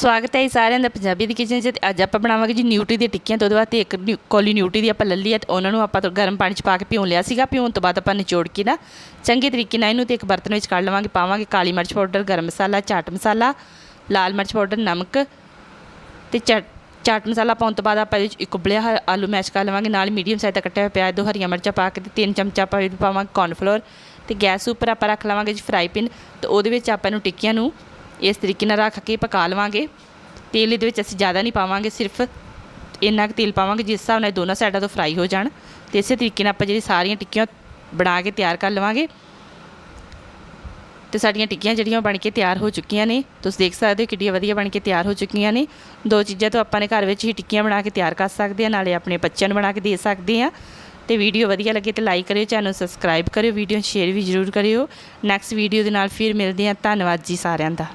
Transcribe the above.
ਸਵਾਗਤ ਹੈ ਜੀ ਸਾਰਿਆਂ ਦਾ ਪੰਜਾਬੀ ਦੀ ਕਿਚਨ 'ਚ ਤੇ ਅੱਜ ਆਪਾਂ ਬਣਾਵਾਂਗੇ ਜੀ ਨਿਊਟਰੀ ਦੀਆਂ ਟਿੱਕੀਆਂ ਤੇ ਉਹਦੇ ਵਾਸਤੇ ਇੱਕ ਨਿਊ- ਕੌਲੀ ਨਿਊਟਰੀ ਦੀ ਆਪਾਂ ਲੱਲੀ ਹੈ ਤੇ ਉਹਨਾਂ ਨੂੰ ਆਪਾਂ ਗਰਮ ਪਾਣੀ 'ਚ ਪਾ ਕੇ ਭਿਉਂ ਲਿਆ ਸੀਗਾ ਭਿਉਣ ਤੋਂ ਬਾਅਦ ਆਪਾਂ ਨਿਚੋੜ ਕੇ ਨਾ ਚੰਗੇ ਤਰੀਕੇ ਨਾਲ ਇਹਨੂੰ ਤੇ ਇੱਕ ਬਰਤਨ ਵਿੱਚ ਕੱਢ ਲਵਾਂਗੇ, ਪਾਵਾਂਗੇ ਕਾਲੀ ਮਿਰਚ ਪਾਊਡਰ, ਗਰਮ ਮਸਾਲਾ, ਚਾਟ ਮਸਾਲਾ, ਲਾਲ ਮਿਰਚ ਪਾਊਡਰ, ਨਮਕ ਤੇ ਚਾਟ ਮਸਾਲਾ ਪਾਉਣ ਤੋਂ ਬਾਅਦ ਆਪਾਂ ਇਹਦੇ 'ਚ ਇੱਕ ਉਬਲਿਆ ਹੋਇਆ ਆਲੂ ਮੈਸ਼ ਕਰ ਲਵਾਂਗੇ, ਨਾਲ ਮੀਡੀਅਮ ਸਾਈਜ਼ ਦਾ ਕੱਟਿਆ ਹੋਇਆ ਪਿਆਜ਼, ਦੋ ਹਰੀਆਂ ਮਿਰਚਾਂ ਪਾ ਕੇ ਤੇ ਤਿੰਨ ਚਮਚਾ ਆਪਾਂ ਇਹਦੇ ਪਾਵਾਂਗੇ ਕੌਰਨਫਲੋਰ ਤੇ ਗੈਸ ਉੱਪਰ ਆਪਾਂ ਰੱਖ ਲਵਾਂਗੇ ਜੀ ਫਰਾਈ ਪੈਨ ਤੇ ਉਹਦੇ ਵਿੱਚ ਆਪਾਂ ਇਹਨੂੰ ਟਿੱਕੀਆਂ ਨੂੰ ਇਸ ਤਰੀਕੇ ਨਾਲ ਰੱਖ ਕੇ ਪਕਾ ਲਵਾਂਗੇ। ਤੇਲ ਇਹਦੇ ਵਿੱਚ ਅਸੀਂ ਜ਼ਿਆਦਾ ਨਹੀਂ ਪਾਵਾਂਗੇ, ਸਿਰਫ ਇੰਨਾ ਕੁ ਤੇਲ ਪਾਵਾਂਗੇ ਜਿਸ ਹਿਸਾਬ ਨਾਲ ਦੋਨਾਂ ਸਾਈਡਾਂ ਤੋਂ ਫਰਾਈ ਹੋ ਜਾਣ। ਤੇ ਇਸੇ ਤਰੀਕੇ ਨਾਲ ਆਪਾਂ ਜਿਹੜੀ ਸਾਰੀਆਂ ਟਿੱਕੀਆਂ ਬਣਾ ਕੇ ਤਿਆਰ ਕਰ ਲਵਾਂਗੇ। ਤੇ ਸਾਡੀਆਂ ਟਿੱਕੀਆਂ ਜਿਹੜੀਆਂ ਬਣ ਕੇ ਤਿਆਰ ਹੋ ਚੁੱਕੀਆਂ ਨੇ। ਤੁਸੀਂ ਦੇਖ ਸਕਦੇ ਹੋ ਕਿੱਡੀਆਂ ਵਧੀਆ ਬਣ ਕੇ ਤਿਆਰ ਹੋ ਚੁੱਕੀਆਂ ਨੇ। ਦੋ ਚੀਜ਼ਾਂ ਤੋਂ ਆਪਾਂ ਨੇ ਘਰ ਵਿੱਚ ਹੀ ਟਿੱਕੀਆਂ ਬਣਾ ਕੇ ਤਿਆਰ ਕਰ ਸਕਦੇ ਹਾਂ, ਨਾਲੇ ਆਪਣੇ ਬੱਚਿਆਂ ਨੂੰ ਬਣਾ ਕੇ ਦੇ ਸਕਦੇ ਹਾਂ। ਤੇ ਵੀਡੀਓ ਵਧੀਆ ਲੱਗੇ ਤੇ ਲਾਈਕ ਕਰਿਓ, ਚੈਨਲ ਸਬਸਕ੍ਰਾਈਬ ਕਰਿਓ, ਵੀਡੀਓ ਸ਼ੇਅਰ ਵੀ ਜ਼ਰੂਰ ਕਰਿਓ। ਨੈਕਸਟ ਵੀਡੀਓ ਦੇ ਨਾਲ ਫਿਰ ਮਿਲਦੇ ਹਾਂ। ਧੰਨਵਾਦ ਜੀ ਸਾਰਿਆਂ ਦਾ।